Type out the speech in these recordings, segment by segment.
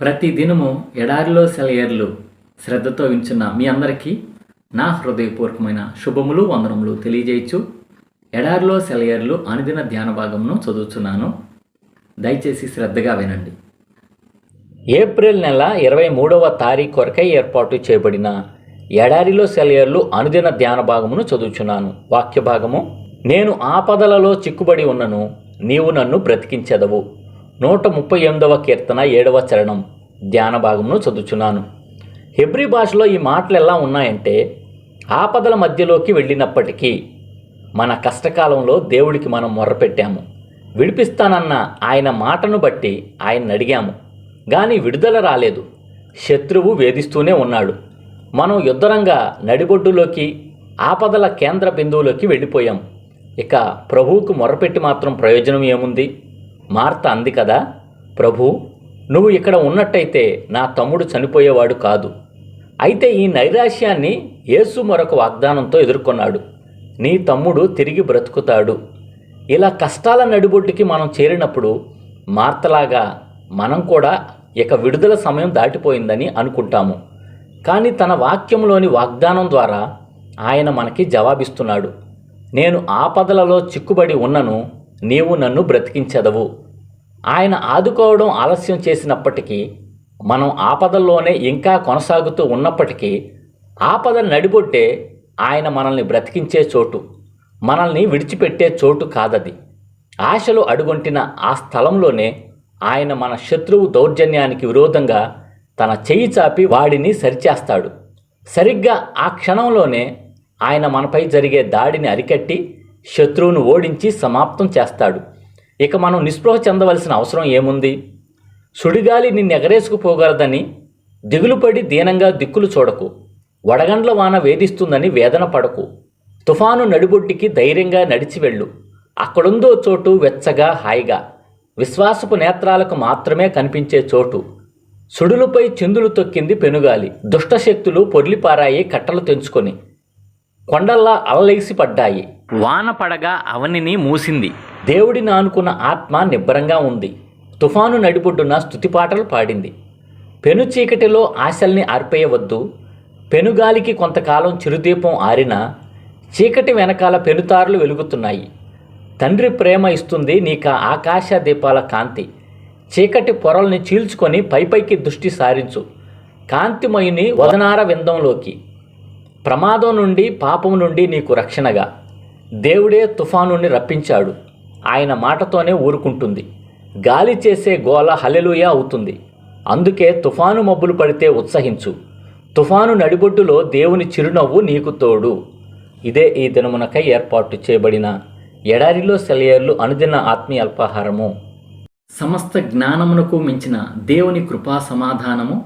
ప్రతి దినము ఎడారిలో సెలయర్లు శ్రద్ధతో వించున్న మీ అందరికీ నా హృదయపూర్వకమైన శుభములు వందనములు తెలియజేయచ్చు. ఎడారిలో సెలయర్లు అనుదిన ధ్యాన భాగమును చదువుతున్నాను దయచేసి శ్రద్ధగా వినండి. ఏప్రిల్ నెల ఇరవై మూడవ తారీఖు కొరకై ఏర్పాటు చేయబడిన ఎడారిలో సెలయర్లు అనుదిన ధ్యాన భాగమును చదువుచున్నాను. వాక్య భాగము నేను ఆపదలలో చిక్కుబడి ఉన్నను నీవు నన్ను బ్రతికించెదవు. నూట ముప్పై ఎనిమిదవ కీర్తన ఏడవ చరణం ధ్యాన భాగమును చదువుచున్నాను. హెబ్రి భాషలో ఈ మాటలు ఎలా ఉన్నాయంటే ఆపదల మధ్యలోకి వెళ్ళినప్పటికీ మన కష్టకాలంలో దేవుడికి మనం మొర్రపెట్టాము విడిపిస్తానన్న ఆయన మాటను బట్టి ఆయన అడిగాము. కానీ విడుదల రాలేదు. శత్రువు వేధిస్తూనే ఉన్నాడు. మనం యుద్ధరంగా నడిబొడ్డులోకి ఆపదల కేంద్ర బిందువులోకి వెళ్ళిపోయాం. ఇక ప్రభువుకు మొరపెట్టి మాత్రం ప్రయోజనం ఏముంది? మార్త అంది కదా ప్రభు నువ్వు ఇక్కడ ఉన్నట్టయితే నా తమ్ముడు చనిపోయేవాడు కాదు. అయితే ఈ నైరాశ్యాన్ని యేసు మరొక వాగ్దానంతో ఎదుర్కొన్నాడు. నీ తమ్ముడు తిరిగి బ్రతుకుతాడు. ఇలా కష్టాల నడిబొడ్డుకి మనం చేరినప్పుడు మార్తలాగా మనం కూడా ఇక విడుదల సమయం దాటిపోయిందని అనుకుంటాము. కానీ తన వాక్యంలోని వాగ్దానం ద్వారా ఆయన మనకి జవాబిస్తున్నాడు. నేను ఆపదలలో చిక్కుబడి ఉన్నను నీవు నన్ను బ్రతికించదవు. ఆయన ఆదుకోవడం ఆలస్యం చేసినప్పటికీ మనం ఆపదల్లోనే ఇంకా కొనసాగుతూ ఉన్నప్పటికీ ఆపద నడిబొట్టే ఆయన మనల్ని బ్రతికించే చోటు మనల్ని విడిచిపెట్టే చోటు కాదది. ఆశలు అడుగొంటిన ఆ స్థలంలోనే ఆయన మన శత్రువు దౌర్జన్యానికి విరోధంగా తన చెయ్యి చాపి వాడిని సరిచేస్తాడు. సరిగ్గా ఆ క్షణంలోనే ఆయన మనపై జరిగే దాడిని అరికట్టి శత్రువును ఓడించి సమాప్తం చేస్తాడు. ఇక మనం నిస్పృహ చెందవలసిన అవసరం ఏముంది? సుడిగాలి నిన్ను ఎగరేసుకుపోగలదని దిగులుపడి దీనంగా దిక్కులు చూడకు. వడగండ్ల వాన వేధిస్తుందని వేదన పడకు. తుఫాను నడిబొడ్డికి ధైర్యంగా నడిచి వెళ్ళు. అక్కడుందో చోటు వెచ్చగా హాయిగా. విశ్వాసపు నేత్రాలకు మాత్రమే కనిపించే చోటు. సుడులపై చిందులు తొక్కింది పెనుగాలి. దుష్టశక్తులు పొర్లిపారాయి కట్టలు తెంచుకొని. కొండల్లా అలలేసి పడ్డాయి. వాన పడగా అవనిని మూసింది. దేవుడిని ఆనుకున్న ఆత్మ నిబ్బరంగా ఉంది. తుఫాను నడిబొడ్డున స్తుతిపాటలు పాడింది. పెను చీకటిలో ఆశల్ని ఆర్పేయవద్దు. పెనుగాలికి కొంతకాలం చిరుదీపం ఆరినా చీకటి వెనకాల పెనుతారులు వెలుగుతున్నాయి. తండ్రి ప్రేమ ఇస్తుంది నీకు ఆకాశ దీపాల కాంతి. చీకటి పొరల్ని చీల్చుకొని పైపైకి దృష్టి సారించు. కాంతిమయుని వదనార విందంలోకి. ప్రమాదం నుండి పాపం నుండి నీకు రక్షణగా. దేవుడే తుఫానుని రప్పించాడు. ఆయన మాటతోనే ఊరుకుంటుంది. గాలి చేసే గోల హలెలుయ అవుతుంది. అందుకే తుఫాను మబ్బులు పడితే ఉత్సహించు. తుఫాను నడిబొడ్డులో దేవుని చిరునవ్వు నీకు తోడు. ఇదే ఈ దినమునకై ఏర్పాటు చేయబడిన ఎడారిలో సెలయర్లు అనుదిన ఆత్మీయ అల్పాహారము. సమస్త జ్ఞానమునకు మించిన దేవుని కృపా సమాధానము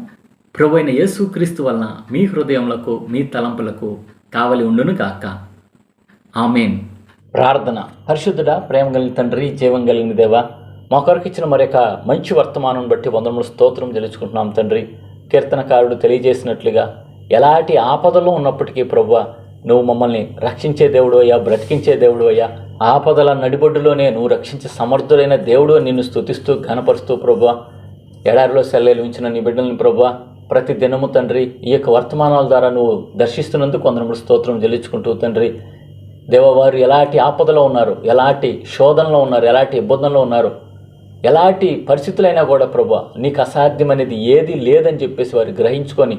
ప్రభు అయిన యేసుక్రీస్తు వలన మీ హృదయములకు మీ తలంపులకు కావలి ఉండును గాక ఆమెన్. ప్రార్థన. పరిశుద్ధుడా ప్రేమ కలిగిన తండ్రి జీవం కలిగిన దేవా మా కొరకు ఇచ్చిన మరొక మంచి వర్తమానం బట్టి వందములు స్తోత్రం తెలుసుకుంటున్నాం తండ్రి. కీర్తనకారుడు తెలియజేసినట్లుగా ఎలాంటి ఆపదలో ఉన్నప్పటికీ ప్రభు నువ్వు మమ్మల్ని రక్షించే దేవుడు అయ్యా బ్రతికించే దేవుడు అయ్యా. ఆపదల నడిబొడ్డులోనే నువ్వు రక్షించే సమర్థుడైన దేవుడు నిన్ను స్తుతిస్తూ ఘనపరుస్తూ ప్రభు ఎడారిలో సెల్లెలు ఉంచిన నీ బిడ్డల్ని ప్రభు ప్రతి దినము తండ్రి ఈ యొక్క వర్తమానాల ద్వారా నువ్వు దర్శిస్తున్నందుకు కొందరు స్తోత్రం చెల్లించుకుంటూ తండ్రి. దేవవారు ఎలాంటి ఆపదలో ఉన్నారు? ఎలాంటి శోధనలో ఉన్నారు? ఎలాంటి ఇబ్బందుల్లో ఉన్నారు? ఎలాంటి పరిస్థితులైనా కూడా ప్రభు నీకు అసాధ్యమనేది ఏది లేదని చెప్పేసి వారు గ్రహించుకొని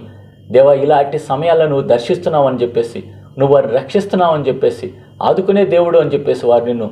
దేవా ఇలాంటి సమయాల్లో నువ్వు దర్శిస్తున్నావు అని చెప్పేసి నువ్వు వారిని రక్షిస్తున్నావు అని చెప్పేసి ఆదుకునే దేవుడు అని చెప్పేసి వారు నిన్ను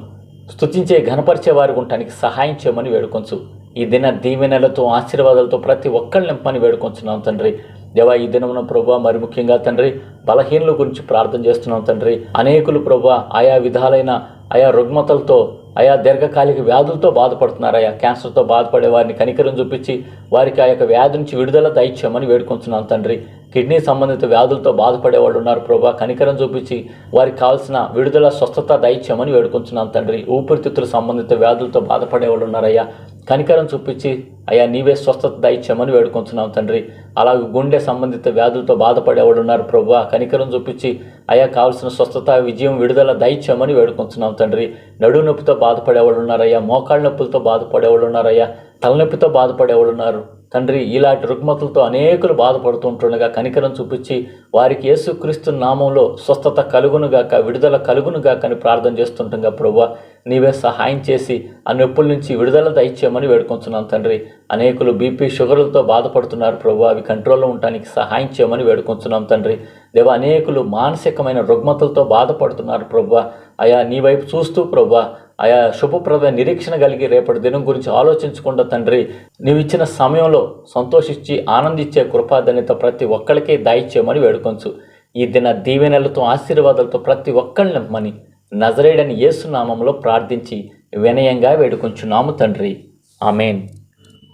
స్థుతించే ఘనపరిచే వారికి ఉండటానికి సహాయం చేయమని వేడుకొంచు. ఈ దిన దీవెనలతో ఆశీర్వాదాలతో ప్రతి ఒక్కరిని నింపని వేడుకొంచున్నాం తండ్రి. దేవా ఈ దినమున ప్రభా మరి ముఖ్యంగా తండ్రి బలహీనుల గురించి ప్రార్థన చేస్తున్నాం తండ్రి. అనేకులు ప్రభా ఆయా విధాలైన ఆయా రుగ్మతలతో ఆయా దీర్ఘకాలిక వ్యాధులతో బాధపడుతున్నారు ఆయా క్యాన్సర్తో బాధపడే వారిని కనికరం చూపించి వారికి ఆ యొక్క వ్యాధి నుంచి విడుదల దయచేయమని వేడుకుంటున్నాను తండ్రి. కిడ్నీ సంబంధిత వ్యాధులతో బాధపడే వాళ్ళు ఉన్నారు ప్రభా కనికరం చూపించి వారికి కావాల్సిన విడుదల స్వస్థత దయచేయమని వేడుకుంటున్నాను తండ్రి. ఊపిరితిత్తుల సంబంధిత వ్యాధులతో బాధపడే వాళ్ళు ఉన్నారయ్యా. కనికరం చూపించి అయ్యా నీవే స్వస్థత దయచేయమని వేడుకుంటున్నాం తండ్రి. అలాగే గుండె సంబంధిత వ్యాధులతో బాధపడేవాడు ఉన్నారు ప్రభు కనికరం చూపించి అయ్యా కావాల్సిన స్వస్థత విజయం విడుదల దయచేయమని వేడుకుంటున్నాం తండ్రి. నడు నొప్పితో బాధపడేవాళ్ళు ఉన్నారయ్యా మోకాళ్ళ నొప్పులతో బాధపడేవాళ్ళు ఉన్నారయ్యా తలనొప్పితో బాధపడేవాళ్ళు ఉన్నారు. తండ్రి ఇలాంటి రుగ్మతులతో అనేకులు బాధపడుతుంటుండగా కనికరం చూపించి వారికి యేసుక్రీస్తు నామంలో స్వస్థత కలుగునుగాక విడుదల కలుగునుగాక అని ప్రార్థన చేస్తుండగా ప్రభు నీవే సహాయం చేసి ఆ నొప్పుల నుంచి విడుదల దయచేయమని వేడుకుంటున్నాను తండ్రి. అనేకులు బీపీ షుగర్లతో బాధపడుతున్నారు ప్రభు అవి కంట్రోల్లో ఉండటానికి సహాయం చేయమని వేడుకుంటున్నాం తండ్రి. దేవ అనేకులు మానసికమైన రుగ్మతలతో బాధపడుతున్నారు ప్రభు అయా నీ వైపు చూస్తూ ప్రభు ఆయా శుభప్రద నిరీక్షణ కలిగి రేపటి దినం గురించి ఆలోచించకుండా తండ్రి నీవు ఇచ్చిన సమయంలో సంతోషించి ఆనందించే కృపాధన్యత ప్రతి ఒక్కరికి దాయిచ్చేయమని వేడుకొంచు. ఈ దిన దీవెనలతో ఆశీర్వాదాలతో ప్రతి ఒక్కరిని నింపమని నజరేడని యేసునామంలో ప్రార్థించి వినయంగా వేడుకొంచున్నాము తండ్రి. ఆమెన్.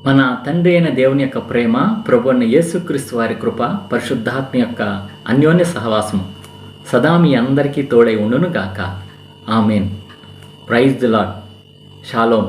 మన తండ్రి అయిన దేవుని యొక్క ప్రేమ ప్రభున్న యేసుక్రీస్తు వారి కృప పరిశుద్ధాత్మ యొక్క అన్యోన్య సహవాసం సదా మీ అందరికీ తోడై ఉండును గాక ఆమెన్. Prize the শালম